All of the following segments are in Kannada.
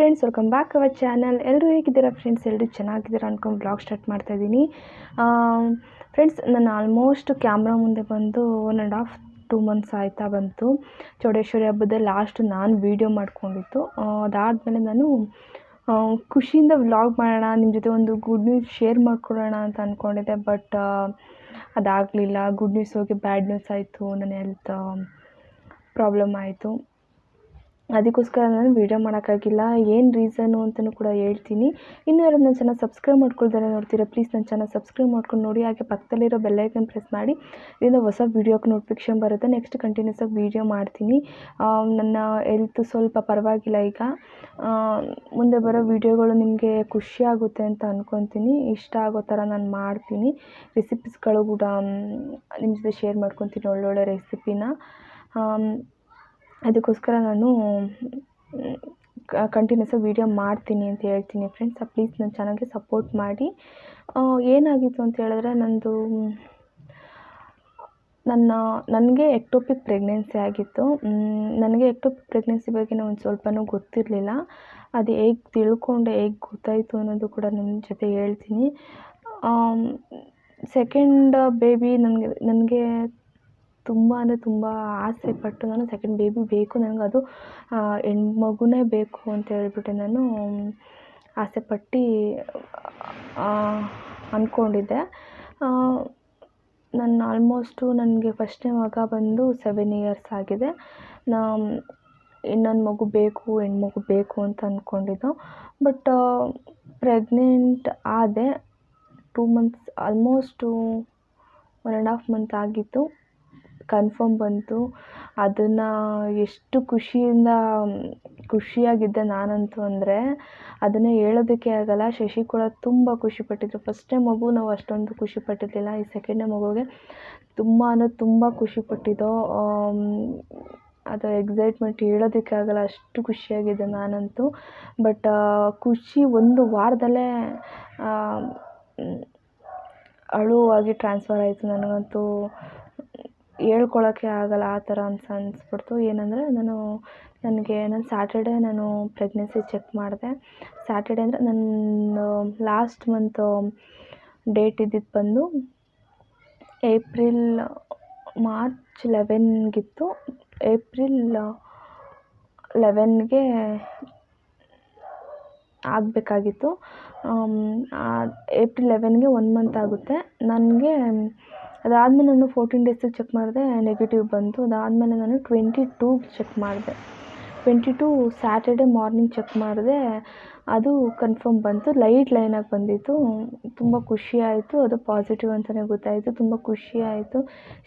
Friends welcome back our channel ಎಲ್ಲರೂ ಹೇಗಿದ್ದೀರಾ ಫ್ರೆಂಡ್ಸ್ ಎಲ್ಲರೂ ಚೆನ್ನಾಗಿದ್ದೀರಾ ಅಂದ್ಕೊಂಡು ಬ್ಲಾಗ್ ಸ್ಟಾರ್ಟ್ ಮಾಡ್ತಾ ಇದ್ದೀನಿ. ಫ್ರೆಂಡ್ಸ್ ನಾನು ಆಲ್ಮೋಸ್ಟ್ ಕ್ಯಾಮ್ರಾ ಮುಂದೆ ಬಂದು one and half two months ಆಯಿತಾ ಬಂತು. ಚೌಡೇಶ್ವರಿ ಹಬ್ಬದಲ್ಲಿ ಲಾಸ್ಟ್ ನಾನು ವೀಡಿಯೋ ಮಾಡ್ಕೊಂಡಿತ್ತು ಅದಾದಮೇಲೆ ನಾನು ಖುಷಿಯಿಂದ ವ್ಲಾಗ್ ಮಾಡೋಣ ನಿಮ್ಮ ಜೊತೆ ಒಂದು ಗುಡ್ ನ್ಯೂಸ್ ಶೇರ್ ಮಾಡ್ಕೊಳ್ಳೋಣ ಅಂತ ಅಂದ್ಕೊಂಡಿದ್ದೆ ಬಟ್ ಅದಾಗಲಿಲ್ಲ. ಗುಡ್ ನ್ಯೂಸ್ ಹೋಗಿ ಬ್ಯಾಡ್ ನ್ಯೂಸ್ ಆಯಿತು. ನನ್ನ ಹೆಲ್ತ್ ಪ್ರಾಬ್ಲಮ್ ಆಯಿತು. ಅದಕ್ಕೋಸ್ಕರ ನಾನು ವೀಡಿಯೋ ಮಾಡೋಕ್ಕಾಗಿಲ್ಲ. ಏನು ರೀಸನು ಅಂತಲೂ ಕೂಡ ಹೇಳ್ತೀನಿ. ಇನ್ನೂ ಯಾರು ನನ್ನ ಚಾನಲ್ ಸಬ್ಸ್ಕ್ರೈಬ್ ಮಾಡ್ಕೊಳ್ದೆ ನೋಡ್ತೀರಾ ಪ್ಲೀಸ್ ನನ್ನ ಚಾನಲ್ ಸಬ್ಸ್ಕ್ರೈಬ್ ಮಾಡ್ಕೊಂಡು ನೋಡಿ. ಹಾಗೆ ಪಕ್ಕದಲ್ಲಿರೋ ಬೆಲ್ಲೈಕನ್ ಪ್ರೆಸ್ ಮಾಡಿ. ಇದರಿಂದ ಹೊಸ ವೀಡಿಯೋಕ್ಕೆ ನೋಟಿಫಿಕೇಶನ್ ಬರುತ್ತೆ. ನೆಕ್ಸ್ಟ್ ಕಂಟಿನ್ಯೂಸ್ ಆಗಿ ವೀಡಿಯೋ ಮಾಡ್ತೀನಿ. ನನ್ನ ಹೆಲ್ತ್ ಸ್ವಲ್ಪ ಪರವಾಗಿಲ್ಲ ಈಗ. ಮುಂದೆ ಬರೋ ವೀಡಿಯೋಗಳು ನಿಮಗೆ ಖುಷಿ ಆಗುತ್ತೆ ಅಂತ ಅಂದ್ಕೊತೀನಿ ಇಷ್ಟ ಆಗೋ ಥರ ನಾನು ಮಾಡ್ತೀನಿ. ರೆಸಿಪೀಸ್ಗಳು ಕೂಡ ನಿಮ್ಮ ಜೊತೆ ಶೇರ್ ಮಾಡ್ಕೊತೀನಿ ಒಳ್ಳೊಳ್ಳೆ ರೆಸಿಪಿನ ಅದಕ್ಕೋಸ್ಕರ ನಾನು ಕಂಟಿನ್ಯೂಸ್ ವೀಡಿಯೋ ಮಾಡ್ತೀನಿ ಅಂತ ಹೇಳ್ತೀನಿ ಫ್ರೆಂಡ್ಸ್ ಪ್ಲೀಸ್ ನನ್ನ ಚಾನಲ್ಗೆ ಸಪೋರ್ಟ್ ಮಾಡಿ. ಏನಾಗಿತ್ತು ಅಂತ ಹೇಳಿದ್ರೆ ನನ್ನದು ನನ್ನ, ನನಗೆ ಎಕ್ಟೋಪಿಕ್ ಪ್ರೆಗ್ನೆನ್ಸಿ ಆಗಿತ್ತು. ನನಗೆ ಎಕ್ಟೋಪಿಕ್ ಪ್ರೆಗ್ನೆನ್ಸಿ ಬಗ್ಗೆ ಒಂದು ಸ್ವಲ್ಪನೂ ಗೊತ್ತಿರಲಿಲ್ಲ. ಅದು ಹೇಗೆ ತಿಳ್ಕೊಂಡೆ, ಹೇಗೆ ಗೊತ್ತಾಯಿತು ಅನ್ನೋದು ಕೂಡ ನಿಮ್ಮ ಜೊತೆ ಹೇಳ್ತೀನಿ. ಸೆಕೆಂಡ್ ಬೇಬಿ ನನಗೆ ನನಗೆ ತುಂಬ ಅಂದರೆ ತುಂಬ ಆಸೆ ಪಟ್ಟು ನಾನು ಸೆಕೆಂಡ್ ಬೇಬಿ ಬೇಕು. ನನಗೆ ಅದು ಹೆಣ್ಮಗುನೇ ಬೇಕು ಅಂತ ಹೇಳ್ಬಿಟ್ಟು ನಾನು ಆಸೆ ಪಟ್ಟು ಅಂದ್ಕೊಂಡಿದ್ದೆ ನನ್ನ ಆಲ್ಮೋಸ್ಟು ನನಗೆ ಫಸ್ಟ್ನೇ ಮಗ ಬಂದು ಸೆವೆನ್ ಇಯರ್ಸ್ ಆಗಿದೆ. ನಾ ಇನ್ನೊಂದು ಮಗು ಬೇಕು, ಹೆಣ್ಮಗು ಬೇಕು ಅಂತ ಅಂದ್ಕೊಂಡಿದ್ದು ಬಟ್ ಪ್ರೆಗ್ನೆಂಟ್ ಆದೆ two months almost one and half month ಆಗಿತ್ತು. ಕನ್ಫರ್ಮ್ ಬಂತು. ಅದನ್ನು ಎಷ್ಟು ಖುಷಿಯಿಂದ, ಖುಷಿಯಾಗಿದ್ದೆ ನಾನಂತೂ ಅಂದರೆ, ಅದನ್ನು ಹೇಳೋದಕ್ಕೆ ಆಗಲ್ಲ. ಶಶಿ ಕೂಡ ತುಂಬ ಖುಷಿಪಟ್ಟಿದ್ರು ಫಸ್ಟ್ನೇ ಮಗು, ನಾವು ಅಷ್ಟೊಂದು ಖುಷಿಪಟ್ಟಿರಲಿಲ್ಲ ಈ ಸೆಕೆಂಡ್ನೇ ಮಗುಗೆ ತುಂಬ ಅಂದರೆ ತುಂಬ ಖುಷಿಪಟ್ಟಿದ್ದೋ ಅದು ಎಕ್ಸೈಟ್ಮೆಂಟ್ ಹೇಳೋದಕ್ಕೆ ಆಗಲ್ಲ. ಅಷ್ಟು ಖುಷಿಯಾಗಿದ್ದೆ ನಾನಂತೂ. ಬಟ್ ಖುಷಿ ಒಂದು ವಾರದಲ್ಲೇ ಅಳುವಾಗಿ ಟ್ರಾನ್ಸ್ಫರ್ ಆಯಿತು ನನಗಂತೂ. ಹೇಳ್ಕೊಳಕ್ಕೆ ಆಗಲ್ಲ ಆ ಥರ ಅಂತ ಅನಿಸ್ಬಿಡ್ತು. ಏನಂದರೆ ನಾನು ನನಗೆ ನಾನು ಸ್ಯಾಟರ್ಡೇ ನಾನು ಪ್ರೆಗ್ನೆನ್ಸಿ ಚೆಕ್ ಮಾಡಿದೆ. ಸ್ಯಾಟರ್ಡೇ ಅಂದರೆ ನನ್ನ ಲಾಸ್ಟ್ ಮಂತು ಡೇಟ್ ಇದ್ದಿದ್ದು ಬಂದು ಏಪ್ರಿಲ್ ಮಾರ್ಚ್ ಲೆವೆನ್ಗಿತ್ತು ಏಪ್ರಿಲ್ ಲೆವೆನ್ಗೆ ಆಗಬೇಕಾಗಿತ್ತು. ಏಪ್ರಿಲ್ ಲೆವೆನ್ಗೆ ಒನ್ ಮಂತ್ ಆಗುತ್ತೆ. ನನಗೆ ಅದಾದಮೇಲೆ ನಾನು ಫೋರ್ಟೀನ್ ಡೇಸಿಗೆ ಚೆಕ್ ಮಾಡಿದೆ ನೆಗೆಟಿವ್ ಬಂತು. ಅದಾದಮೇಲೆ ನಾನು ಟ್ವೆಂಟಿ ಟೂಗೆ ಚೆಕ್ ಮಾಡಿದೆ. Twenty two Saturday morning check ಮಾಡಿದೆ. ಅದು ಕನ್ಫರ್ಮ್ ಬಂತು. ಲೈಟ್ ಲೈನಾಗಿ ಬಂದಿತ್ತು. ತುಂಬ ಖುಷಿ ಆಯಿತು. ಅದು ಪಾಸಿಟಿವ್ ಅಂತಲೇ ಗೊತ್ತಾಯಿತು. ತುಂಬ ಖುಷಿ ಆಯಿತು.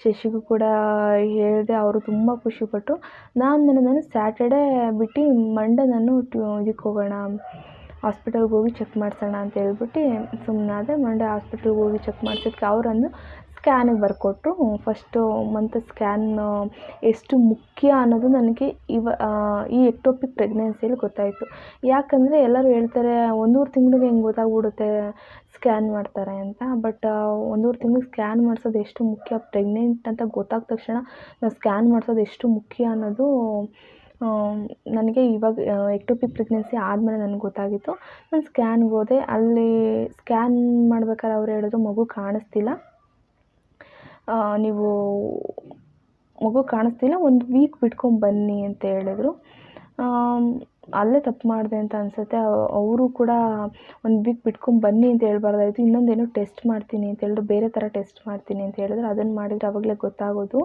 ಶಶಿಗೂ ಕೂಡ ಹೇಳಿದೆ, ಅವರು ತುಂಬ ಖುಷಿಪಟ್ಟರು ನಾನು ನಾನು ಸ್ಯಾಟರ್ಡೇ ಬಿಟ್ಟು ಮಂಡೇ ನಾನು ಇದಕ್ಕೆ ಹೋಗೋಣ ಹಾಸ್ಪಿಟಲ್ಗೆ ಹೋಗಿ ಚೆಕ್ ಮಾಡಿಸೋಣ ಅಂತ ಹೇಳ್ಬಿಟ್ಟು ಸುಮ್ಮನಾದೆ ಮಂಡೇ ಹಾಸ್ಪಿಟಲ್ಗೆ ಹೋಗಿ ಚೆಕ್ ಮಾಡಿಸಿದ್ಕೆ ಅವರನ್ನು ಸ್ಕ್ಯಾನಿಗೆ ಬರ್ಕೊಟ್ರು. ಫಸ್ಟು ಮಂತ್ ಸ್ಕ್ಯಾನ್ ಎಷ್ಟು ಮುಖ್ಯ ಅನ್ನೋದು ನನಗೆ ಇವ ಈ ಎಕ್ಟೋಪಿಕ್ ಪ್ರೆಗ್ನೆನ್ಸಿಯಲ್ಲಿ ಗೊತ್ತಾಯಿತು. ಯಾಕಂದರೆ ಎಲ್ಲರೂ ಹೇಳ್ತಾರೆ, ಒಂದೂವರೆ ತಿಂಗಳಿಗೆ ಹೆಂಗೆ ಗೊತ್ತಾಗ್ಬಿಡುತ್ತೆ ಸ್ಕ್ಯಾನ್ ಮಾಡ್ತಾರೆ ಅಂತ. ಬಟ್ ಒಂದೂವರೆ ತಿಂಗ್ಳಿಗೆ ಸ್ಕ್ಯಾನ್ ಮಾಡಿಸೋದು ಎಷ್ಟು ಮುಖ್ಯ ಪ್ರೆಗ್ನೆಂಟ್ ಅಂತ ಗೊತ್ತಾದ ತಕ್ಷಣ ನಾವು ಸ್ಕ್ಯಾನ್ ಮಾಡಿಸೋದು ಎಷ್ಟು ಮುಖ್ಯ ಅನ್ನೋದು ನನಗೆ ಇವಾಗ ಎಕ್ಟೋಪಿಕ್ ಪ್ರೆಗ್ನೆನ್ಸಿ ಆದಮೇಲೆ ನನಗೆ ಗೊತ್ತಾಗಿತ್ತು. ನಾನು ಸ್ಕ್ಯಾನ್ಗೆ ಹೋದೆ. ಅಲ್ಲಿ ಸ್ಕ್ಯಾನ್ ಮಾಡ್ಬೇಕಾದ್ರೆ ಅವ್ರು ಹೇಳಿದ್ರು ಮಗು ಕಾಣಿಸ್ತಿಲ್ಲ. ನೀವು ಮಗು ಕಾಣಿಸ್ತಿಲ್ಲ ಒಂದು ವೀಕ್ ಬಿಟ್ಕೊಂಡು ಬನ್ನಿ ಅಂತ ಹೇಳಿದ್ರು. ಅಲ್ಲೇ ತಪ್ಪು ಮಾಡಿದೆ ಅಂತ ಅನಿಸುತ್ತೆ. ಅವರು ಕೂಡ ಒಂದು ವೀಕ್ ಬಿಟ್ಕೊಂಡು ಬನ್ನಿ ಅಂತ ಹೇಳ್ಬಾರ್ದಾಯಿತು. ಇನ್ನೊಂದೇನೋ ಟೆಸ್ಟ್ ಮಾಡ್ತೀನಿ ಅಂತ ಹೇಳಿದ್ರು, ಬೇರೆ ಥರ ಟೆಸ್ಟ್ ಮಾಡ್ತೀನಿ ಅಂತ ಹೇಳಿದ್ರು ಅದನ್ನು ಮಾಡಿದರೆ ಆವಾಗಲೇ ಗೊತ್ತಾಗೋದು.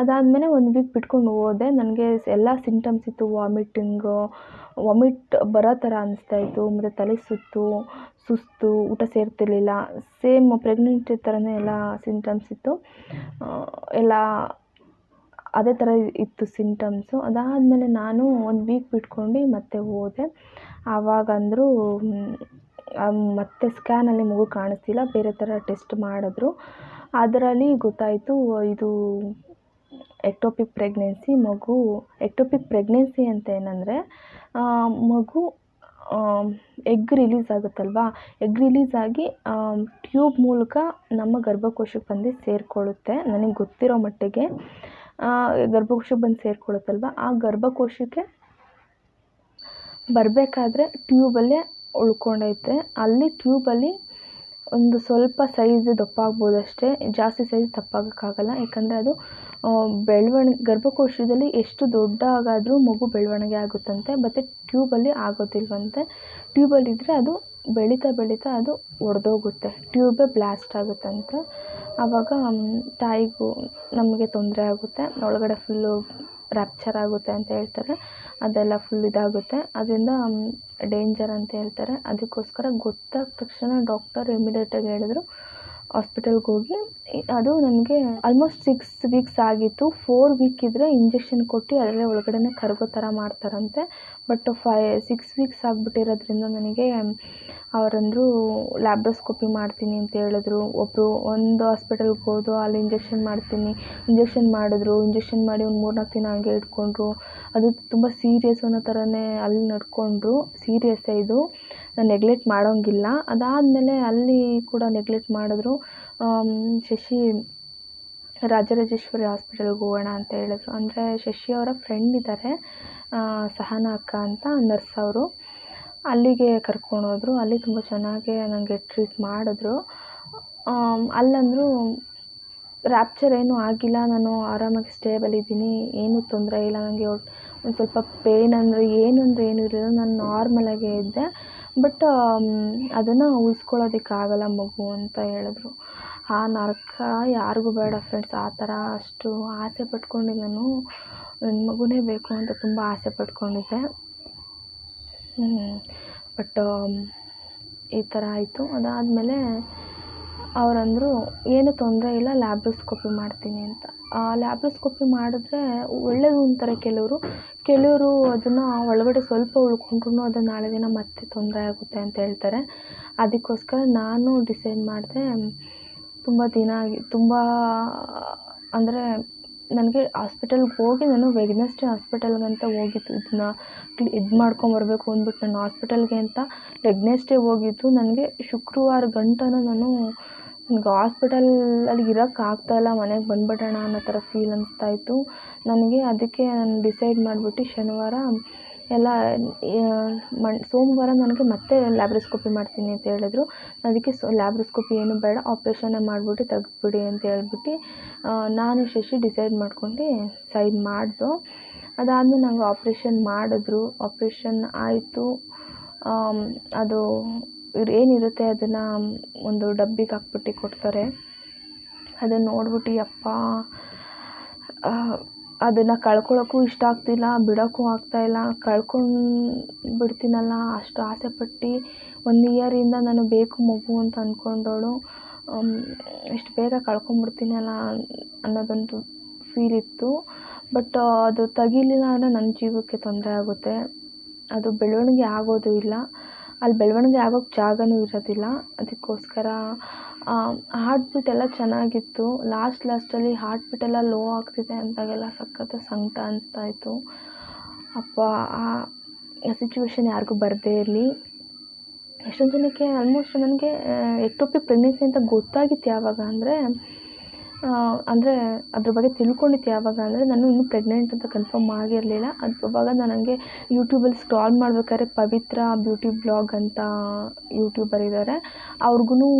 ಅದಾದಮೇಲೆ ಒಂದು ವೀಕ್ ಬಿಟ್ಕೊಂಡು ಹೋದೆ. ನನಗೆ ಎಲ್ಲ ಸಿಂಟಮ್ಸ್ ಇತ್ತು. ವಾಮಿಟಿಂಗು ವಾಮಿಟ್ ಬರೋ ಥರ ಅನಿಸ್ತಾ ಇತ್ತು. ಮತ್ತು ತಲೆ ಸುತ್ತು, ಸುಸ್ತು, ಊಟ ಸೇರ್ತಿರ್ಲಿಲ್ಲ. ಸೇಮ್ ಪ್ರೆಗ್ನೆಂಟ್ ಥರನೇ ಎಲ್ಲ ಸಿಂಟಮ್ಸ್ ಇತ್ತು. ಎಲ್ಲ ಅದೇ ಥರ ಇತ್ತು ಸಿಂಟಮ್ಸು ಅದಾದಮೇಲೆ ನಾನು ಒಂದು ವೀಕ್ ಬಿಟ್ಕೊಂಡು ಮತ್ತೆ ಹೋದೆ. ಆವಾಗ ಅಂದರೂ ಮತ್ತೆ ಸ್ಕ್ಯಾನಲ್ಲಿ ಮಗು ಕಾಣಿಸ್ತಿಲ್ಲ. ಬೇರೆ ಥರ ಟೆಸ್ಟ್ ಮಾಡಿದ್ರು. ಅದರಲ್ಲಿ ಗೊತ್ತಾಯಿತು, ಇದು ಎಕ್ಟೋಪಿಕ್ ಪ್ರೆಗ್ನೆನ್ಸಿ ಮಗು ಎಕ್ಟೋಪಿಕ್ ಪ್ರೆಗ್ನೆನ್ಸಿ ಅಂತ ಏನಂದರೆ ಮಗು ಎಗ್ ರಿಲೀಸ್ ಆಗುತ್ತಲ್ವಾ? ಎಗ್ ರಿಲೀಸ್ ಆಗಿ ಟ್ಯೂಬ್ ಮೂಲಕ ನಮ್ಮ ಗರ್ಭಕೋಶಕ್ಕೆ ಬಂದು ಸೇರಿಕೊಳ್ಳುತ್ತೆ. ನನಗೆ ಗೊತ್ತಿರೋ ಮಟ್ಟಿಗೆ. ಗರ್ಭಕೋಶಕ್ಕೆ ಬಂದು ಸೇರಿಕೊಳ್ಳುತ್ತಲ್ವ? ಆ ಗರ್ಭಕೋಶಕ್ಕೆ ಬರಬೇಕಾದ್ರೆ ಟ್ಯೂಬಲ್ಲೇ ಉಳ್ಕೊಂಡೈತೆ. ಅಲ್ಲಿ ಟ್ಯೂಬಲ್ಲಿ ಒಂದು ಸ್ವಲ್ಪ ಸೈಜ್ ದಪ್ಪ ಆಗ್ಬೋದು ಅಷ್ಟೇ. ಜಾಸ್ತಿ ಸೈಜ್ ದಪ್ಪ ಆಗೋಕ್ಕಾಗಲ್ಲ. ಯಾಕಂದರೆ ಅದು ಬೆಳವಣಿಗೆ ಗರ್ಭಕೋಶದಲ್ಲಿ ಎಷ್ಟು ದೊಡ್ಡಾಗಾದರೂ ಮಗು ಬೆಳವಣಿಗೆ ಆಗುತ್ತಂತೆ. ಮತ್ತು ಟ್ಯೂಬಲ್ಲಿ ಆಗೋದಿಲ್ವಂತೆ. ಟ್ಯೂಬಲ್ಲಿದ್ದರೆ ಅದು ಬೆಳೀತಾ ಬೆಳೀತಾ ಅದು ಒಡೆದೋಗುತ್ತೆ. ಟ್ಯೂಬೇ ಬ್ಲಾಸ್ಟ್ ಆಗುತ್ತಂತೆ. ಆವಾಗ ತಾಯಿಗೂ ನಮಗೆ ತೊಂದರೆ ಆಗುತ್ತೆ. ಒಳಗಡೆ ಫುಲ್ಲು ರ್ಯಾಪ್ಚರ್ ಆಗುತ್ತೆ ಅಂತ ಹೇಳ್ತಾರೆ. ಅದೆಲ್ಲ ಫುಲ್ ಇದಾಗುತ್ತೆ. ಅದರಿಂದ ಡೇಂಜರ್ ಅಂತ ಹೇಳ್ತಾರೆ. ಅದಕ್ಕೋಸ್ಕರ ಗೊತ್ತಾದ ತಕ್ಷಣ ಡಾಕ್ಟರ್ ಇಮಿಡಿಯೇಟಾಗಿ ಹೇಳಿದ್ರು ಹಾಸ್ಪಿಟಲ್ಗೆ ಹೋಗಿ. ಅದು ನನಗೆ ಆಲ್ಮೋಸ್ಟ್ ಸಿಕ್ಸ್ ವೀಕ್ಸ್ ಆಗಿತ್ತು. ಫೋರ್ ವೀಕ್ ಇದ್ದರೆ ಇಂಜೆಕ್ಷನ್ ಕೊಟ್ಟು ಅದರಲ್ಲೇ ಒಳಗಡೆನೇ ಕರಗೋ ಥರ ಮಾಡ್ತಾರಂತೆ. ಬಟ್ ಫೈ ಸಿಕ್ಸ್ ವೀಕ್ಸ್ ಆಗಿಬಿಟ್ಟಿರೋದ್ರಿಂದ ನನಗೆ ಅವರಂದರು ಲ್ಯಾಬ್ರೋಸ್ಕೋಪಿ ಮಾಡ್ತೀನಿ ಅಂತ ಹೇಳಿದ್ರು. ಒಬ್ಬರು ಒಂದು ಹಾಸ್ಪಿಟಲ್ಗೆ ಹೋದ್ರು, ಅಲ್ಲಿ ಇಂಜೆಕ್ಷನ್ ಮಾಡ್ತೀನಿ ಇಂಜೆಕ್ಷನ್ ಮಾಡಿದ್ರು ಇಂಜೆಕ್ಷನ್ ಮಾಡಿ ಒಂದು ಮೂರ್ನಾಲ್ಕು ದಿನ ಹಂಗೆ ಇಟ್ಕೊಂಡ್ರು. ಅದು ತುಂಬ ಸೀರಿಯಸ್ ಅನ್ನೋ ಥರನೇ ಅಲ್ಲಿ ನಡ್ಕೊಂಡ್ರು. ಸೀರಿಯಸ್ಸೇ ಇದು. ನಾನು ನೆಗ್ಲೆಕ್ಟ್ ಮಾಡೋಂಗಿಲ್ಲ. ಅದಾದಮೇಲೆ ಅಲ್ಲಿ ಕೂಡ ನೆಗ್ಲೆಕ್ಟ್ ಮಾಡಿದ್ರು. ಶಶಿ, ರಾಜರಾಜೇಶ್ವರಿ ಹಾಸ್ಪಿಟಲ್ಗೆ ಹೋಗೋಣ ಅಂತ ಹೇಳಿದ್ರು. ಅಂದರೆ ಶಶಿ ಅವರ ಫ್ರೆಂಡ್ ಇದ್ದಾರೆ ಸಹನಾ ಅಕ್ಕ ಅಂತ ನರ್ಸ್ ಅವರು. ಅಲ್ಲಿಗೆ ಕರ್ಕೊಂಡು ಅಲ್ಲಿ ತುಂಬ ಚೆನ್ನಾಗಿ ನನಗೆ ಟ್ರೀಟ್ ಮಾಡಿದ್ರು. ಅಲ್ಲಂದರು ರ್ಯಾಪ್ಚರ್ ಏನೂ ಆಗಿಲ್ಲ. ನಾನು ಆರಾಮಾಗಿ ಸ್ಟೇಬಲ್ ಇದ್ದೀನಿ. ಏನೂ ತೊಂದರೆ ಇಲ್ಲ. ನನಗೆ ಒಂದು ಸ್ವಲ್ಪ ಪೇಯ್ನ್ ಅಂದರೆ ಏನು ಅಂದರೆ ಏನೂ ಇರಲಿಲ್ಲ. ನಾನು ನಾರ್ಮಲಾಗೇ ಇದ್ದೆ. ಬಟ್ ಅದನ್ನು ಉಳಿಸ್ಕೊಳ್ಳೋದಕ್ಕಾಗಲ್ಲ ಮಗು ಅಂತ ಹೇಳಿದ್ರು. ಆ ನರಕ ಯಾರಿಗೂ ಬೇಡ ಫ್ರೆಂಡ್ಸ್ ಆ ಥರ ಅಷ್ಟು ಆಸೆ ಪಟ್ಕೊಂಡು ನಾನು. ನನ್ನ ಮಗುನೇ ಬೇಕು ಅಂತ ತುಂಬ ಆಸೆ ಪಟ್ಕೊಂಡಿದ್ದೆ. ಬಟ್ ಈ ಥರ ಆಯಿತು. ಅದಾದಮೇಲೆ ಅವರಂದರು, ಏನೂ ತೊಂದರೆ ಇಲ್ಲ ಲ್ಯಾಬ್ರೋಸ್ಕೋಪಿ ಮಾಡ್ತೀನಿ ಅಂತ. ಆ ಲ್ಯಾಬ್ರೋಸ್ಕೋಪಿ ಮಾಡಿದ್ರೆ ಒಳ್ಳೆಯದು ಅಂತಾರೆ ಕೆಲವರು. ಕೆಲವರು ಅದನ್ನು ಒಳಗಡೆ ಸ್ವಲ್ಪ ಉಳ್ಕೊಂಡ್ರು ಅದು ನಾಳೆ ದಿನ ಮತ್ತೆ ತೊಂದರೆ ಆಗುತ್ತೆ ಅಂತ ಹೇಳ್ತಾರೆ. ಅದಕ್ಕೋಸ್ಕರ ನಾನು ಡಿಸೈಡ್ ಮಾಡಿದೆ, ತುಂಬ ದಿನ ಆಗಿ, ತುಂಬ, ಅಂದರೆ ನನಗೆ ಹಾಸ್ಪಿಟಲ್ಗೆ ಹೋಗಿ ನಾನು ವೆಡ್ನೆಸ್ಡೇ ಹಾಸ್ಪಿಟಲ್ಗಂತ ಹೋಗಿದ್ದು. ಇದನ್ನ ಇದು ಮಾಡ್ಕೊಂಬರ್ಬೇಕು ಅಂದ್ಬಿಟ್ಟು ನಾನು ಹಾಸ್ಪಿಟಲ್ಗೆ ಅಂತ ವೆಡ್ನೆಸ್ಡೇ ಹೋಗಿದ್ದು. ನನಗೆ ಶುಕ್ರವಾರ ಗಂಟನೂ ನಾನು ನನಗೆ ಹಾಸ್ಪಿಟಲಲ್ಲಿ ಇರೋಕ್ಕೆ ಆಗ್ತಾಯಿಲ್ಲ ಮನೆಗೆ ಬಂದ್ಬಿಡೋಣ ಅನ್ನೋ ಥರ ಫೀಲ್ ಅನಿಸ್ತಾ ಇತ್ತು. ನನಗೆ ಅದಕ್ಕೆ ನಾನು ಡಿಸೈಡ್ ಮಾಡಿಬಿಟ್ಟು ಶನಿವಾರ ಎಲ್ಲ ಮಣ್, ಸೋಮವಾರ ನನಗೆ ಮತ್ತೆ ಲ್ಯಾಬ್ರೋಸ್ಕೋಪಿ ಮಾಡ್ತೀನಿ ಅಂತ ಹೇಳಿದ್ರು. ಅದಕ್ಕೆ ಸೊ ಲ್ಯಾಬ್ರೋಸ್ಕೋಪಿ ಏನು ಬೇಡ ಆಪ್ರೇಷನ್ನೇ ಮಾಡಿಬಿಟ್ಟು ತೆಗೆದ್ಬಿಡಿ ಅಂತ ಹೇಳ್ಬಿಟ್ಟು ನಾನು ಶಶಿ ಡಿಸೈಡ್ ಮಾಡ್ಕೊಂಡು ಸೈಡ್ ಮಾಡಿದೋ. ಅದಾದ್ಮೇಲೆ ನನಗೆ ಆಪ್ರೇಷನ್ ಮಾಡಿದ್ರು. ಆಪ್ರೇಷನ್ ಆಯಿತು. ಅದು ಏನಿರುತ್ತೆ ಅದನ್ನು ಒಂದು ಡಬ್ಬಿಗೆ ಹಾಕ್ಬಿಟ್ಟು ಕೊಡ್ತಾರೆ. ಅದನ್ನು ನೋಡ್ಬಿಟ್ಟು ಅಪ್ಪ ಅದನ್ನು ಕಳ್ಕೊಳ್ಳೋಕ್ಕೂ ಇಷ್ಟ ಆಗ್ತಿಲ್ಲ, ಬಿಡೋಕ್ಕೂ ಆಗ್ತಾಯಿಲ್ಲ ಕಳ್ಕೊಂಡು ಬಿಡ್ತೀನಲ್ಲ, ಅಷ್ಟು ಆಸೆಪಟ್ಟು ಒಂದು ಇಯರಿಂದ ನಾನು ಬೇಕು ಮಗು ಅಂತ ಅಂದ್ಕೊಂಡವಳು ಇಷ್ಟು ಬೇಗ ಕಳ್ಕೊಂಡ್ಬಿಡ್ತೀನಲ್ಲ ಅನ್ನೋದೊಂದು ಫೀಲ್ ಇತ್ತು. ಬಟ್ ಅದು ತೆಗೀಲಿಲ್ಲ ಅಂದರೆ ನನ್ನ ಜೀವಕ್ಕೆ ತೊಂದರೆ ಆಗುತ್ತೆ. ಅದು ಬೆಳವಣಿಗೆ ಆಗೋದು ಇಲ್ಲ. ಅಲ್ಲಿ ಬೆಳವಣಿಗೆ ಆಗೋಕ್ಕೆ ಜಾಗವೂ ಇರೋದಿಲ್ಲ. ಅದಕ್ಕೋಸ್ಕರ ಹಾರ್ಟ್ ಬೀಟ್ ಎಲ್ಲ ಚೆನ್ನಾಗಿತ್ತು. ಲಾಸ್ಟ್ ಲಾಸ್ಟಲ್ಲಿ ಹಾರ್ಟ್ ಬೀಟ್ ಎಲ್ಲ ಲೋ ಆಗ್ತಿದೆ ಅಂದಾಗೆಲ್ಲ ಸಖತ್ತು ಸಂಕಟ ಅನಿಸ್ತಾ ಇತ್ತು. ಅಪ್ಪ, ಆ ಸಿಚುವೇಶನ್ ಯಾರಿಗೂ ಬರದೇ ಇರಲಿ. ಎಷ್ಟೊಂದು ಜನಕ್ಕೆ ಆಲ್ಮೋಸ್ಟ್ ನನಗೆ ಎಕ್ಟೋಪಿಕ್ ಪ್ರೆಗ್ನೆನ್ಸಿ ಅಂತ ಗೊತ್ತಾಗಿತ್ತು ಯಾವಾಗ ಅಂದರೆ ಅಂದರೆ ಅದ್ರ ಬಗ್ಗೆ ತಿಳ್ಕೊಂಡಿತ್ತು ಯಾವಾಗ ಅಂದರೆ ನಾನು ಇನ್ನೂ ಪ್ರೆಗ್ನೆಂಟ್ ಅಂತ ಕನ್ಫರ್ಮ್ ಆಗಿರಲಿಲ್ಲ. ಅದು ಅವಾಗ ನಾನು ಯೂಟ್ಯೂಬಲ್ಲಿ ಸ್ಕ್ರಾಲ್ ಮಾಡ್ಬೇಕಾದ್ರೆ ಪವಿತ್ರ ಬ್ಯೂಟಿ ಬ್ಲಾಗ್ ಅಂತ ಯೂಟ್ಯೂಬರ್ ಇದ್ದಾರೆ ಅವ್ರಿಗೂ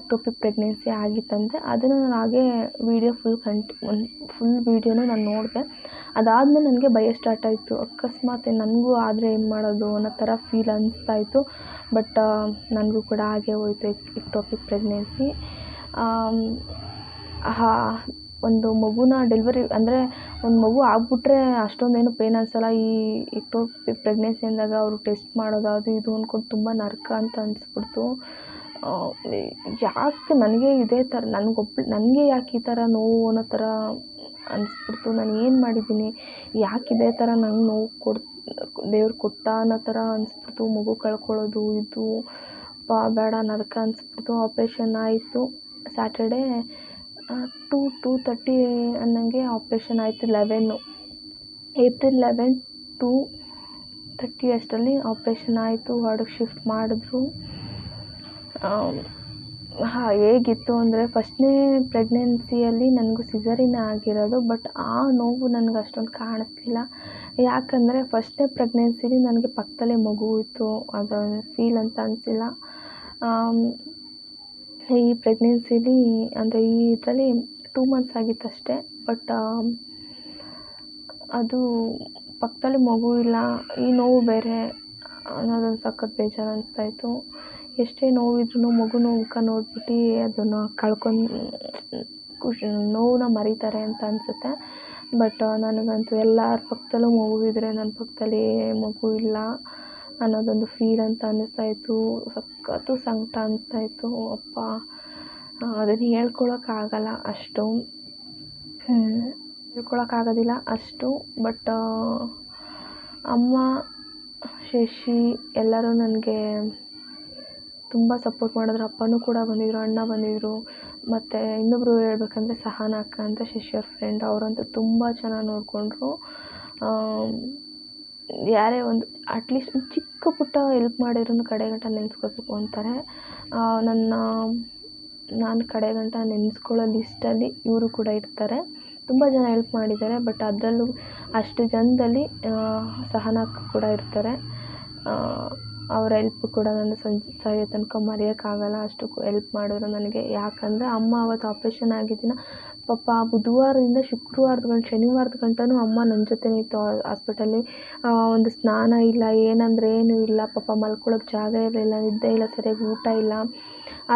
ಎಕ್ಟೋಪಿಕ್ ಪ್ರೆಗ್ನೆನ್ಸಿ ಆಗಿತ್ತಂತೆ ಅದನ್ನು ನಾನು ಹಾಗೇ ವೀಡಿಯೋ ಫುಲ್ ಕಂಟ್ ಫುಲ್ ವೀಡಿಯೋನೂ ನಾನು ನೋಡಿದೆ. ಅದಾದಮೇಲೆ ನನಗೆ ಭಯ ಸ್ಟಾರ್ಟ್ ಆಯಿತು. ಅಕಸ್ಮಾತ್ ನನಗೂ ಆದರೆ ಏನು ಮಾಡೋದು ಅನ್ನೋ ಥರ ಫೀಲ್ ಅನ್ನಿಸ್ತಾ ಇತ್ತು. ಬಟ್ ನನಗೂ ಕೂಡ ಹಾಗೆ ಹೋಯ್ತು ಎಕ್ಟೋಪಿಕ್ ಪ್ರೆಗ್ನೆನ್ಸಿ ಹಾ ಒಂದು ಮಗುನ ಡೆಲಿವರಿ ಅಂದರೆ ಒಂದು ಮಗು ಆಗಿಬಿಟ್ರೆ ಅಷ್ಟೊಂದೇನು ಪೇನ್ ಅನಿಸಲ್ಲ. ಈ ಎಕ್ಟೋಪಿಕ್ ಪ್ರೆಗ್ನೆನ್ಸಿ ಅಂದಾಗ ಅವರು ಟೆಸ್ಟ್ ಮಾಡೋದು, ಅದು ಇದು ಅಂದ್ಕೊಂಡು ತುಂಬ ನರಕ ಅಂತ ಅನಿಸ್ಬಿಡ್ತು. ಯಾಕೆ ನನಗೆ ಇದೇ ಥರ ನನಗೊಬ್ಳು ನನಗೆ ಯಾಕೆ ಈ ಥರ ನೋವು ಅನ್ನೋ ಥರ ಅನಿಸ್ಬಿಡ್ತು. ನಾನು ಏನು ಮಾಡಿದ್ದೀನಿ? ಯಾಕೆ ಇದೇ ಥರ ನಂಗೆ ನೋವು ಕೊಡ್, ದೇವ್ರು ಕೊಟ್ಟ ಅನ್ನೋ ಥರ ಅನಿಸ್ಬಿಡ್ತು. ಮಗು ಕಳ್ಕೊಳ್ಳೋದು, ಇದು, ಪಾ, ಬೇಡ ನರಕ ಅನಿಸ್ಬಿಡ್ತು. ಆಪ್ರೇಷನ್ ಆಯಿತು. ಸ್ಯಾಟರ್ಡೇ ಟು, ಟೂ ತರ್ಟಿ ಅನ್ನಂಗೆ ಆಪ್ರೇಷನ್ ಆಯಿತು eleven April eleven two thirty ಅಷ್ಟರಲ್ಲಿ ಆಪ್ರೇಷನ್ ಆಯಿತು. ವಾರ್ಡಿಗೆ ಶಿಫ್ಟ್ ಮಾಡಿದ್ರು. ಹಾಂ, ಹೇಗಿತ್ತು ಅಂದರೆ ಫಸ್ಟ್ನೇ ಪ್ರೆಗ್ನೆನ್ಸಿಯಲ್ಲಿ ನನಗೂ ಸಿಸರಿನೇ ಆಗಿರೋದು ಬಟ್ ಆ ನೋವು ನನಗೆ ಅಷ್ಟೊಂದು ಕಾಣಿಸ್ಲಿಲ್ಲ. ಯಾಕಂದರೆ ಫಸ್ಟ್ನೇ ಪ್ರೆಗ್ನೆನ್ಸಿಲಿ ನನಗೆ ಪಕ್ಕದಲ್ಲೇ ಮಗು ಇತ್ತು, ಅದು ಫೀಲ್ ಅಂತ ಅನಿಸಿಲ್ಲ. ಈ ಪ್ರೆಗ್ನೆನ್ಸಿಲಿ ಅಂದರೆ ಈ ಇದರಲ್ಲಿ ಟೂ ಮಂತ್ಸ್ ಆಗಿತ್ತು ಅಷ್ಟೇ ಬಟ್ ಅದು ಪಕ್ಕದಲ್ಲಿ ಮಗು ಇಲ್ಲ, ಈ ನೋವು ಬೇರೆ ಅನ್ನೋದೊಂದು ಸಖತ್ ಬೇಜಾರು ಅನಿಸ್ತಾ ಇತ್ತು. ಎಷ್ಟೇ ನೋವಿದ್ರೂ ಮಗುನ ಮುಖ ನೋಡ್ಬಿಟ್ಟು ಅದನ್ನು ಕಳ್ಕೊಂಡು ಖುಷಿ ನೋವನ್ನ ಮರೀತಾರೆ ಅಂತ ಅನಿಸುತ್ತೆ. ಬಟ್ ನನಗಂತೂ ಎಲ್ಲರ ಪಕ್ಕದಲ್ಲೂ ಮಗು ಇದ್ದರೆ ನನ್ನ ಪಕ್ಕದಲ್ಲಿ ಮಗು ಇಲ್ಲ ಅನ್ನೋದೊಂದು ಫೀಲ್ ಅಂತ ಅನ್ನಿಸ್ತಾ ಇತ್ತು. ಸಖತ್ತು ಸಂಕಟ ಅನ್ನಿಸ್ತಾ ಇತ್ತು. ಅಪ್ಪ ಅದನ್ನು ಹೇಳ್ಕೊಳಕ್ಕಾಗಲ್ಲ ಅಷ್ಟು. ಹೇಳ್ಕೊಳಕ್ಕಾಗೋದಿಲ್ಲ ಅಷ್ಟು. ಬಟ್, ಅಮ್ಮ, ಶಶಿ ಎಲ್ಲರೂ ನನಗೆ ತುಂಬ ಸಪೋರ್ಟ್ ಮಾಡಿದ್ರು. ಅಪ್ಪನೂ ಕೂಡ ಬಂದಿದ್ದರು ಅಣ್ಣ ಬಂದಿದ್ದರು ಮತ್ತು ಇನ್ನೊಬ್ಬರು ಹೇಳ್ಬೇಕಂದ್ರೆ ಸಹನಾ ಅಕ್ಕ ಅಂತ ಶಶಿ ಫ್ರೆಂಡ್ ಅವರಂತೂ ತುಂಬ ಚೆನ್ನಾಗಿ ನೋಡಿಕೊಂಡ್ರು. ಯಾರೇ ಒಂದು ಅಟ್ಲೀಸ್ಟ್ ಒಂದು ಚಿಕ್ಕ ಪುಟ್ಟ ಹೆಲ್ಪ್ ಮಾಡಿದ್ರೂ ಕಡೆಗಂಟ ನೆನೆಸ್ಕೋಬೇಕು ಅಂತಾರೆ ನನ್ನ, ನಾನು ಕಡೆಗಂಟ ನೆನೆಸ್ಕೊಳ್ಳೋ ಲಿಸ್ಟಲ್ಲಿ ಇವರು ಕೂಡ ಇರ್ತಾರೆ. ತುಂಬ ಜನ ಹೆಲ್ಪ್ ಮಾಡಿದ್ದಾರೆ ಬಟ್ ಅದರಲ್ಲೂ ಅಷ್ಟು ಜನದಲ್ಲಿ ಸಹನಾ ಕೂಡ ಇರ್ತಾರೆ. ಅವ್ರ ಹೆಲ್ಪ್ ಕೂಡ ನಾನು ಸಂಜೆ, ಸಾಯೋ ತನಕ ಮರೆಯೋಕ್ಕಾಗಲ್ಲ ಅಷ್ಟು ಹೆಲ್ಪ್ ಮಾಡಿದ್ರು ನನಗೆ. ಯಾಕಂದರೆ ಅಮ್ಮ ಅವತ್ತು ಆಪ್ರೇಷನ್ ಆಗಿದ್ದಿನ, ಪಾಪ ಬುಧವಾರದಿಂದ ಶುಕ್ರವಾರದ ಗಂಟ ಶನಿವಾರದ ಗಂಟನೂ ಅಮ್ಮ ನನ್ನ ಜೊತೆನೇ ಇತ್ತು ಹಾಸ್ಪಿಟಲ್ಲಿ ಒಂದು ಸ್ನಾನ ಇಲ್ಲ, ಏನಂದರೆ ಏನೂ ಇಲ್ಲ, ಪಾಪ ಮಲ್ಕೊಳ್ಳೋಕೆ ಜಾಗ ಇರಲಿಲ್ಲ, ನಿದ್ದೆ ಇಲ್ಲ, ಸರಿಯಾಗಿ ಊಟ ಇಲ್ಲ.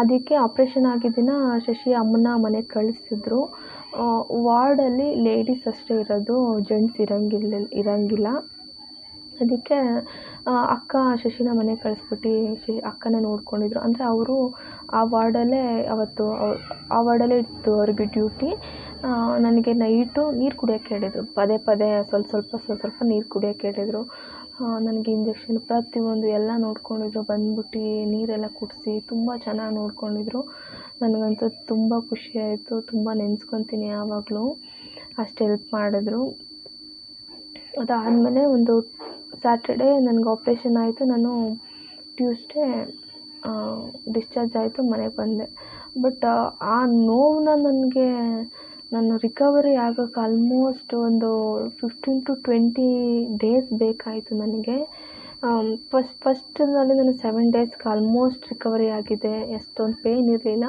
ಅದಕ್ಕೆ ಆಪ್ರೇಷನ್ ಆಗಿದ್ದಿನ ಶಶಿ ಅಮ್ಮನ ಮನೆಗೆ ಕಳಿಸಿದ್ರು ವಾರ್ಡಲ್ಲಿ ಲೇಡೀಸ್ ಅಷ್ಟೇ ಇರೋದು ಜೆಂಟ್ಸ್ ಇರಂಗಿಲ್ಲ ಇರಂಗಿಲ್ಲ. ಅದಕ್ಕೆ ಅಕ್ಕ ಶಶಿನ ಮನೆಗೆ ಕಳಿಸ್ಬಿಟ್ಟು ಶಿ, ಅಕ್ಕನ ನೋಡ್ಕೊಂಡಿದ್ರು. ಅಂದರೆ ಅವರು ಆ ವಾರ್ಡಲ್ಲೇ ಅವತ್ತು ಆ ವಾರ್ಡಲ್ಲೇ ಇತ್ತು ಅವ್ರಿಗೆ ಡ್ಯೂಟಿ. ನನಗೆ ನೈಟು ನೀರು ಕುಡಿಯೋಕ್ಕೆ ಹೇಳಿದರು. ಪದೇ ಪದೇ ಸ್ವಲ್ಪ ಸ್ವಲ್ಪ ಸ್ವಲ್ಪ ಸ್ವಲ್ಪ ನೀರು ಕುಡಿಯೋಕ್ಕೆ ಹೇಳಿದರು. ನನಗೆ ಇಂಜೆಕ್ಷನ್ ಪ್ರತಿಯೊಂದು ಎಲ್ಲ ನೋಡ್ಕೊಂಡಿದ್ರು. ಬಂದ್ಬಿಟ್ಟು ನೀರೆಲ್ಲ ಕುಡಿಸಿ ತುಂಬ ಚೆನ್ನಾಗಿ ನೋಡಿಕೊಂಡಿದ್ರು. ನನಗಂತೂ ತುಂಬ ಖುಷಿ ಆಯಿತು. ತುಂಬ ನೆನೆಸ್ಕೊತೀನಿ ಯಾವಾಗಲೂ. ಅಷ್ಟು ಹೆಲ್ಪ್ ಮಾಡಿದ್ರು. ಅದಾದಮೇಲೆ ಒಂದು ಸ್ಯಾಟರ್ಡೇ ನನಗೆ ಆಪ್ರೇಷನ್ ಆಯಿತು. ನಾನು ಟ್ಯೂಸ್ಡೇ ಡಿಸ್ಚಾರ್ಜ್ ಆಯಿತು, ಮನೆಗೆ ಬಂದೆ. ಬಟ್ ಆ ನೋವನ್ನ ನನಗೆ, ನಾನು ರಿಕವರಿ ಆಗೋಕ್ಕೆ ಆಲ್ಮೋಸ್ಟ್ ಒಂದು ಫಿಫ್ಟೀನ್ ಟು ಟ್ವೆಂಟಿ ಡೇಸ್ ಬೇಕಾಯಿತು ನನಗೆ. ಫಸ್ಟ್ ಫಸ್ಟ್ನಲ್ಲಿ ನಾನು ಸೆವೆನ್ ಡೇಸ್ಗೆ ಆಲ್ಮೋಸ್ಟ್ ರಿಕವರಿ ಆಗಿದೆ. ಎಷ್ಟೊಂದು ಪೇಯ್ನ್ ಇರಲಿಲ್ಲ.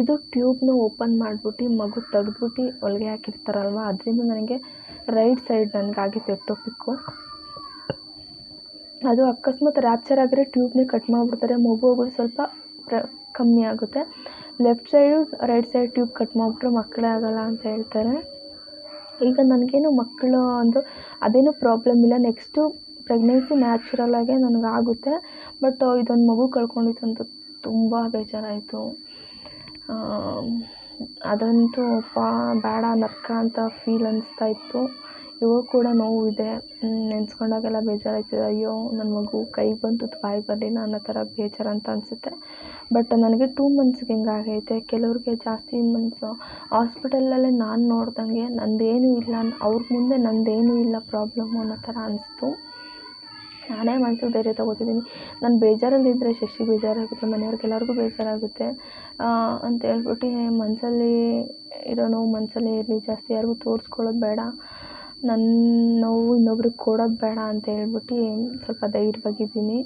ಇದು ಟ್ಯೂಬ್ನ ಓಪನ್ ಮಾಡಿಬಿಟ್ಟು ಮಗು ತೆಗ್ದ್ಬಿಟ್ಟು ಹೊಲ್ಗೆ ಹಾಕಿರ್ತಾರಲ್ವ? ಅದರಿಂದ ನನಗೆ ರೈಟ್ ಸೈಡ್ ನನಗಾಗಿ ಎಕ್ಟೋಪಿಕ್ಕು ಅದು ಅಕಸ್ಮಾತ್ ರ್ಯಾಪ್ಚರ್ ಆಗಿದ್ರೆ ಟ್ಯೂಬ್ನೇ ಕಟ್ ಮಾಡಿಬಿಡ್ತಾರೆ, ಮಗು ಹೋಗೋದು ಸ್ವಲ್ಪ ಪ್ರ, ಕಮ್ಮಿ ಆಗುತ್ತೆ. Left side right side tube cut ಮಾಡಿಬಿಟ್ರೆ ಮಕ್ಕಳೇ ಆಗೋಲ್ಲ ಅಂತ ಹೇಳ್ತಾರೆ. ಈಗ ನನಗೇನು ಮಕ್ಕಳು ಒಂದು ಅದೇನು ಪ್ರಾಬ್ಲಮ್ ಇಲ್ಲ ನೆಕ್ಸ್ಟು ಪ್ರೆಗ್ನೆನ್ಸಿ ನನಗೆ ನನಗಾಗುತ್ತೆ. ಬಟ್ ಇದೊಂದು ಮಗು ಕಳ್ಕೊಂಡಿದ್ದಂತ ತುಂಬ ಬೇಜಾರಾಯಿತು. ಅದಂತೂ ಅಪ್ಪ ಬೇಡ, ನರ್ಕ ಅಂತ ಫೀಲ್ ಅನ್ನಿಸ್ತಾ ಇತ್ತು. ಇವಾಗ ಕೂಡ ನೋವಿದೆ. ನೆನೆಸ್ಕೊಂಡಾಗೆಲ್ಲ ಬೇಜಾರಾಯ್ತದೆ ಅಯ್ಯೋ ನನ್ನ ಮಗು ಕೈಗೆ ಬಂತು ಬಾಯಿಗೆ ಬರಲಿಲ್ಲ ಅನ್ನೋ ಥರ ಬೇಜಾರು ಅಂತ ಅನಿಸುತ್ತೆ. ಬಟ್ ನನಗೆ ಟೂ ಮಂತ್ಸ್ಗೆ ಹಿಂಗಾಗೈತೆ ಕೆಲವ್ರಿಗೆ ಜಾಸ್ತಿ ಮಂತ್ಸು ಹಾಸ್ಪಿಟಲಲ್ಲೇ ನಾನು ನೋಡ್ದಂಗೆ ನಂದೇನೂ ಇಲ್ಲ. ಅವ್ರ ಮುಂದೆ ನಂದೇನೂ ಇಲ್ಲ ಪ್ರಾಬ್ಲಮ್ಮು ಅನ್ನೋ ಥರ ಅನಿಸ್ತು. ನಾನೇ ಮನ್ಸಿಗೆ ಧೈರ್ಯ ತಗೋತಿದ್ದೀನಿ. ನಾನು ಬೇಜಾರಲ್ಲಿದ್ದರೆ ಶಶಿ ಬೇಜಾರಾಗುತ್ತೆ ಮನೆಯವ್ರಿಗೆಲ್ಲರಿಗೂ ಬೇಜಾರಾಗುತ್ತೆ. ಅಂತ ಹೇಳ್ಬಿಟ್ಟು ಮನಸ್ಸಲ್ಲಿ ಇರೋ ನೋವು ಮನಸ್ಸಲ್ಲೇ ಇರಲಿ, ಜಾಸ್ತಿ ಯಾರಿಗೂ ತೋರಿಸ್ಕೊಳ್ಳೋದು ಬೇಡ. ನನ್ನ ನೋವು ಇನ್ನೊಬ್ರಿಗೆ ಕೊಡೋದು ಬೇಡ ಅಂತ ಹೇಳ್ಬಿಟ್ಟು ಸ್ವಲ್ಪ ಧೈರ್ಯವಾಗಿದ್ದೀನಿ.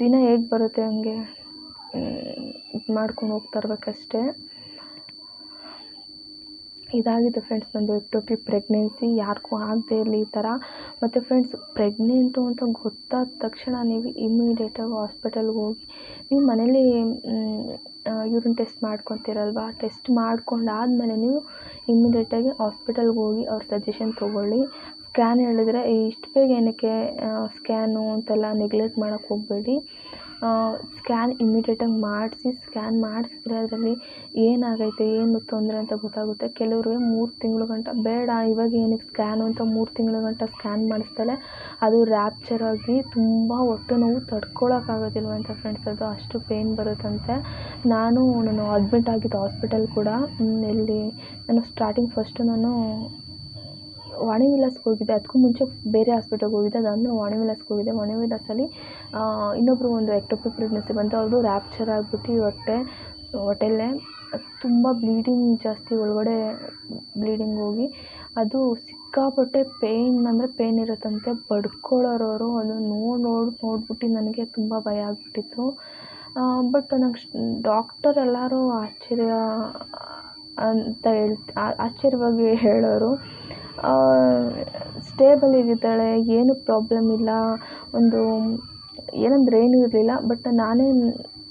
ದಿನ ಹೇಗೆ ಬರುತ್ತೆ ಹಂಗೆ? ಇದು ಮಾಡ್ಕೊಂಡು ಹೋಗ್ತಾ ಇರ್ಬೇಕಷ್ಟೇ. ಇದಾಗಿದೆ ಫ್ರೆಂಡ್ಸ್ ನಂದು ಎಕ್ಟೋಪಿ ಪ್ರೆಗ್ನೆನ್ಸಿ ಯಾರಿಗೂ ಆಗದೇ ಇರಲಿ ಈ ಥರ. ಮತ್ತು ಫ್ರೆಂಡ್ಸ್ ಪ್ರೆಗ್ನೆಂಟು ಅಂತ ಗೊತ್ತಾದ ತಕ್ಷಣ ನೀವು ಇಮ್ಮಿಡಿಯೇಟಾಗಿ ಹಾಸ್ಪಿಟಲ್ಗೆ ಹೋಗಿ, ನೀವು ಮನೇಲಿ ಯೂರಿನ್ ಟೆಸ್ಟ್ ಮಾಡ್ಕೊತೀರಲ್ವ? ಟೆಸ್ಟ್ ಮಾಡ್ಕೊಂಡಾದಮೇಲೆ ನೀವು ಇಮ್ಮಿಡಿಯೇಟಾಗಿ ಹಾಸ್ಪಿಟಲ್ಗೆ ಹೋಗಿ ಅವ್ರ ಸಜೆಷನ್ ತೊಗೊಳ್ಳಿ. ಸ್ಕ್ಯಾನ್ ಹೇಳಿದ್ರೆ ಇಷ್ಟು ಬೇಗ ಏನಕ್ಕೆ ಸ್ಕ್ಯಾನು ಅಂತೆಲ್ಲ ನೆಗ್ಲೆಕ್ಟ್ ಮಾಡೋಕ್ಕೆ ಹೋಗಬೇಡಿ. ಸ್ಕ್ಯಾನ್ ಇಮ್ಮಿಡಿಯೇಟಾಗಿ ಮಾಡಿಸಿ ಸ್ಕ್ಯಾನ್ ಮಾಡಿಸಿದ್ರೆ ಅದರಲ್ಲಿ ಏನಾಗೈತೆ, ಏನು ತೊಂದರೆ ಅಂತ ಗೊತ್ತಾಗುತ್ತೆ. ಕೆಲವ್ರಿಗೆ ಮೂರು ತಿಂಗಳು ಗಂಟ, ಬೇಡ, ಇವಾಗ ಏನಕ್ಕೆ ಸ್ಕ್ಯಾನು ಅಂತ ಮೂರು ತಿಂಗಳ ಗಂಟ ಸ್ಕ್ಯಾನ್ ಮಾಡಿಸ್ತಾರೆ ಅದು ರ್ಯಾಪ್ಚರ್ ಆಗಿ ತುಂಬ ಹೊಟ್ಟೆ ನೋವು ಅಂತ ಫ್ರೆಂಡ್ಸ್ ಅದು, ಅಷ್ಟು ಪೇಯ್ನ್ ಬರುತ್ತಂತೆ. ನಾನು ನಾನು ಅಡ್ಮಿಟ್ ಆಗಿದ್ದ ಹಾಸ್ಪಿಟಲ್ ಕೂಡ ಎಲ್ಲಿ ನಾನು ಸ್ಟಾರ್ಟಿಂಗ್ ಫಸ್ಟು ನಾನು ವಾಣಿ ವಿಲಾಸ್ಗೆ ಹೋಗಿದ್ದೆ. ಅದಕ್ಕೂ ಮುಂಚೆ ಬೇರೆ ಹಾಸ್ಪಿಟಲ್ಗೆ ಹೋಗಿದ್ದೆ. ಅದಾದಮೇಲೆ ವಾಣಿ ವಿಲಾಸ್ಗೆ ಹೋಗಿದ್ದೆ. ವಾಣಿ ವಿಲಾಸಲ್ಲಿ ಇನ್ನೊಬ್ಬರು ಒಂದು ಎಕ್ಟೋಪಿ ಪ್ರೆಗ್ನೆನ್ಸಿ ಬಂತು ಅವ್ರದ್ದು ರ್ಯಾಪ್ಚರ್ ಆಗಿಬಿಟ್ಟು ಹೊಟ್ಟೆ, ಹೊಟ್ಟೆಲ್ಲೇ ತುಂಬ ಬ್ಲೀಡಿಂಗ್ ಜಾಸ್ತಿ ಒಳಗಡೆ ಬ್ಲೀಡಿಂಗ್ ಹೋಗಿ, ಅದು ಸಿಕ್ಕ ಸಿಕ್ಕಾಪಟ್ಟೆ ಪೇಯ್ನ್ ಅಂದರೆ ಪೇಯ್ನ್ ಇರುತ್ತಂತೆ. ಬಡ್ಕೊಳ್ಳೋರವರು ಅದು ನೋಡಿ ನೋಡಿ, ನೋಡ್ಬಿಟ್ಟು ನನಗೆ ತುಂಬ ಭಯ ಆಗಿಬಿಟ್ಟಿತ್ತು. ಬಟ್ ನಂಗೆ ಡಾಕ್ಟರ್ ಎಲ್ಲರೂ ಆಶ್ಚರ್ಯ ಅಂತ ಹೇಳ್ತ ಆಶ್ಚರ್ಯವಾಗಿ ಹೇಳೋರು. ಸ್ಟೇಬಲ್ ಆಗಿದ್ದಾಳೆ ಏನೂ ಪ್ರಾಬ್ಲಮ್ ಇಲ್ಲ, ಒಂದು ಏನಂದ್ರೆ ಏನೂ ಇರಲಿಲ್ಲ ಬಟ್ ನಾನೇ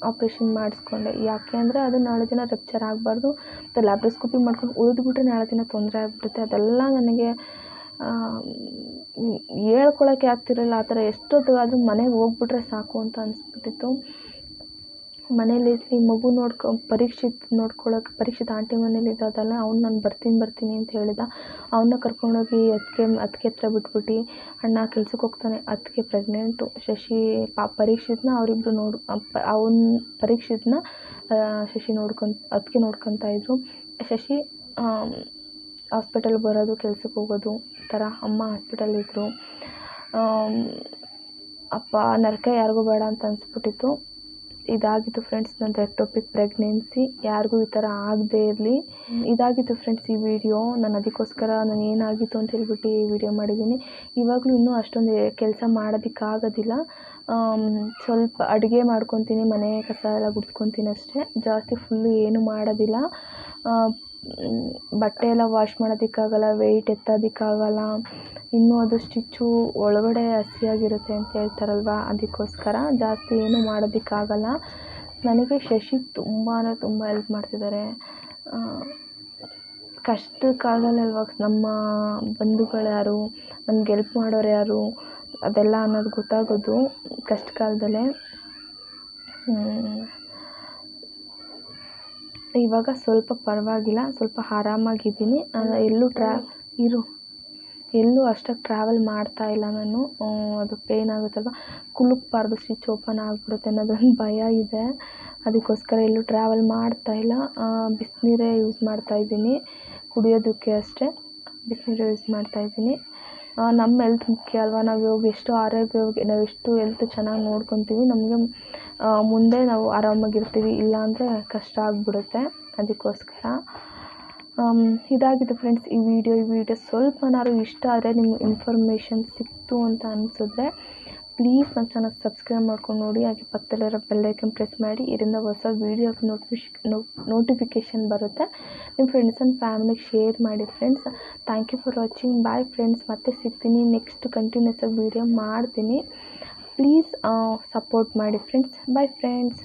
ಆಪ್ರೇಷನ್ ಮಾಡಿಸ್ಕೊಂಡೆ. ಯಾಕೆ ಅಂದರೆ ಅದು ನಾಳೆ ದಿನ ರಪ್ಚರ್ ಆಗಬಾರ್ದು. ಮತ್ತು ಲ್ಯಾಪ್ರೋಸ್ಕೋಪಿ ಮಾಡ್ಕೊಂಡು ಉಳಿದ್ಬಿಟ್ರೆ ನಾಳೆ ದಿನ ತೊಂದರೆ ಆಗಿಬಿಡುತ್ತೆ. ಅದೆಲ್ಲ ನನಗೆ ಹೇಳ್ಕೊಳಕ್ಕೆ ಆಗ್ತಿರಲಿಲ್ಲ ಆ ಥರ ಎಷ್ಟೊತ್ತಿಗಾದರೂ ಮನೆಗೆ ಹೋಗ್ಬಿಟ್ರೆ ಸಾಕು ಅಂತ ಅನಿಸ್ಬಿಟ್ಟಿತ್ತು. ಮನೇಲಿರಲಿ ಮಗು ನೋಡ್ಕೊ ಪರೀಕ್ಷಿತ್ ನೋಡ್ಕೊಳಕ್ಕೆ ಪರೀಕ್ಷಿತ್ ಆಂಟಿ ಮನೇಲಿ ಇದ್ದದಲ್ಲ ಅವ್ನು ನಾನು ಬರ್ತೀನಿ ಬರ್ತೀನಿ ಅಂತ ಹೇಳಿದ. ಅವನ್ನ ಕರ್ಕೊಂಡೋಗಿ ಅತ್ತಿಗೆ ಅತ್ತಿಗೆ ಹತ್ರ ಬಿಟ್ಬಿಟ್ಟು, ಅಣ್ಣ ಕೆಲ್ಸಕ್ಕೆ ಹೋಗ್ತಾನೆ ಅತ್ತಿಗೆ ಪ್ರೆಗ್ನೆಂಟು ಶಶಿ ಪಾ ಪರೀಕ್ಷಿತ್ನ ಅವರಿಬ್ರು ನೋಡು ಅವ್ನ ಪರೀಕ್ಷಿತ್ನ ಶಶಿ ನೋಡ್ಕೊತ ಅತ್ತಿಗೆ ನೋಡ್ಕೊತಾ ಇದ್ದರು ಶಶಿ ಹಾಸ್ಪಿಟಲ್ಗೆ ಬರೋದು ಕೆಲ್ಸಕ್ಕೆ ಹೋಗೋದು, ಈ ಥರ ಅಮ್ಮ ಹಾಸ್ಪಿಟಲ್ ಇದ್ದರು ಅಪ್ಪ ನರಕ ಯಾರಿಗೂ ಬೇಡ ಅಂತ ಅನಿಸ್ಬಿಟ್ಟಿತ್ತು. ಇದಾಗಿತ್ತು ಫ್ರೆಂಡ್ಸ್ ನನ್ನ ಎಕ್ಟೋಪಿಕ್ ಪ್ರೆಗ್ನೆನ್ಸಿ ಯಾರಿಗೂ ಈ ಥರ ಆಗದೇ ಇರಲಿ. ಇದಾಗಿತ್ತು ಫ್ರೆಂಡ್ಸ್ ಈ ವಿಡಿಯೋ ನಾನು ಅದಕ್ಕೋಸ್ಕರ ನಾನು ಏನಾಗಿತ್ತು ಅಂತ ಹೇಳ್ಬಿಟ್ಟು ಈ ವಿಡಿಯೋ ಮಾಡಿದ್ದೀನಿ. ಇವಾಗಲೂ ಇನ್ನೂ ಅಷ್ಟೊಂದು ಕೆಲಸ ಮಾಡೋದಕ್ಕಾಗೋದಿಲ್ಲ. ಸ್ವಲ್ಪ ಅಡುಗೆ ಮಾಡ್ಕೊತೀನಿ, ಮನೆ ಕಸ ಎಲ್ಲ ಗುಡ್ಸ್ಕೊತೀನಿ ಅಷ್ಟೇ. ಜಾಸ್ತಿ ಫುಲ್ಲು ಏನೂ ಮಾಡೋದಿಲ್ಲ. ಬಟ್ಟೆ ಎಲ್ಲ ವಾಶ್ ಮಾಡೋದಕ್ಕಾಗಲ್ಲ ವೆಯ್ಟ್ ಎತ್ತೋದಕ್ಕಾಗಲ್ಲ. ಇನ್ನೂ ಅದು ಸ್ಟಿಚ್ಚು ಒಳಗಡೆ ಹಸಿಯಾಗಿರುತ್ತೆ ಅಂತ ಹೇಳ್ತಾರಲ್ವ? ಅದಕ್ಕೋಸ್ಕರ ಜಾಸ್ತಿ ಏನೂ ಮಾಡೋದಕ್ಕಾಗಲ್ಲ. ನನಗೆ ಶಶಿ ತುಂಬಾ ತುಂಬ ಹೆಲ್ಪ್ ಮಾಡ್ತಿದ್ದಾರೆ. ಕಷ್ಟ ಕಾಲದಲ್ಲಿ ನಮ್ಮ ಬಂಧುಗಳು ಯಾರು? ನಮ್ಗೆ ಹೆಲ್ಪ್ ಮಾಡೋರು ಯಾರು? ಅದೆಲ್ಲ ಅನ್ನೋದು ಗೊತ್ತಾಗೋದು ಕಷ್ಟ ಕಾಲದಲ್ಲೇ ಇವಾಗ ಸ್ವಲ್ಪ ಪರವಾಗಿಲ್ಲ. ಸ್ವಲ್ಪ ಆರಾಮಾಗಿದ್ದೀನಿ. ಎಲ್ಲೂ ಟ್ರಾ ಇರು. ಎಲ್ಲೂ ಅಷ್ಟಾಗಿ ಟ್ರಾವೆಲ್ ಮಾಡ್ತಾ ಇಲ್ಲ ನಾನು. ಅದು ಪೇಯ್ನ್ ಆಗುತ್ತಲ್ವ? ಕುಲುಕ್ಬಾರ್ದು ಸ್ವಿಚ್ ಓಪನ್ ಆಗಿಬಿಡುತ್ತೆ ಅನ್ನೋದೊಂದು ಭಯ ಇದೆ. ಅದಕ್ಕೋಸ್ಕರ ಎಲ್ಲೂ ಟ್ರಾವೆಲ್ ಮಾಡ್ತಾ ಇಲ್ಲ. ಬಿಸಿನೀರೇ ಯೂಸ್ ಮಾಡ್ತಾ ಇದ್ದೀನಿ. ಕುಡಿಯೋದಕ್ಕೆ ಅಷ್ಟೇ. ಬಿಸಿನೀರು ಯೂಸ್ ಮಾಡ್ತಾ ಇದ್ದೀನಿ. ನಮ್ಮ ಹೆಲ್ತ್ ಮುಖ್ಯ ಅಲ್ವಾ? ನಾವು ಇವಾಗ ಎಷ್ಟು ಆರೋಗ್ಯವಾಗಿ, ನಾವು ಎಷ್ಟು ಹೆಲ್ತ್ ಚೆನ್ನಾಗಿ ನೋಡ್ಕೊತೀವಿ, ನಮಗೆ ಮುಂದೆ ನಾವು ಆರಾಮಾಗಿರ್ತೀವಿ, ಇಲ್ಲಾಂದರೆ ಕಷ್ಟ ಆಗಿಬಿಡುತ್ತೆ. ಅದಕ್ಕೋಸ್ಕರ ಇದಾಗಿತ್ತು ಫ್ರೆಂಡ್ಸ್ ಈ ವಿಡಿಯೋ ಈ ವಿಡಿಯೋ ಸ್ವಲ್ಪನಾದ್ರು ಇಷ್ಟ ಆದರೆ ನಿಮ್ಗೆ ಇನ್ಫಾರ್ಮೇಷನ್ ಸಿಕ್ತು ಅಂತ ಅನಿಸಿದ್ರೆ ಪ್ಲೀಸ್ ನನ್ನ ಚಾನಲ್ ಸಬ್ಸ್ಕ್ರೈಬ್ ಮಾಡ್ಕೊಂಡು ನೋಡಿ. ಹಾಗೆ ಪಕ್ಕದಲ್ಲಿರೋ ಬೆಲ್ಲೈಕನ್ ಪ್ರೆಸ್ ಮಾಡಿ. ಇದರಿಂದ ಹೊಸ ವೀಡಿಯೋ ನೋಟಿಫಿಶ್ ನೋಟಿಫಿಕೇಷನ್ ಬರುತ್ತೆ. ನಿಮ್ಮ ಫ್ರೆಂಡ್ಸ್ ಆ್ಯಂಡ್ ಫ್ಯಾಮಿಲಿಗೆ ಶೇರ್ ಮಾಡಿ friends thank you for watching bye friends ಮತ್ತೆ ಸಿಗ್ತೀನಿ ನೆಕ್ಸ್ಟ್ ಕಂಟಿನ್ಯೂಸ್ ಆಗಿ ವೀಡಿಯೋ ಮಾಡ್ತೀನಿ. ಪ್ಲೀಸ್ ಸಪೋರ್ಟ್ ಮಾಡಿ ಫ್ರೆಂಡ್ಸ್ ಬಾಯ್ ಫ್ರೆಂಡ್ಸ್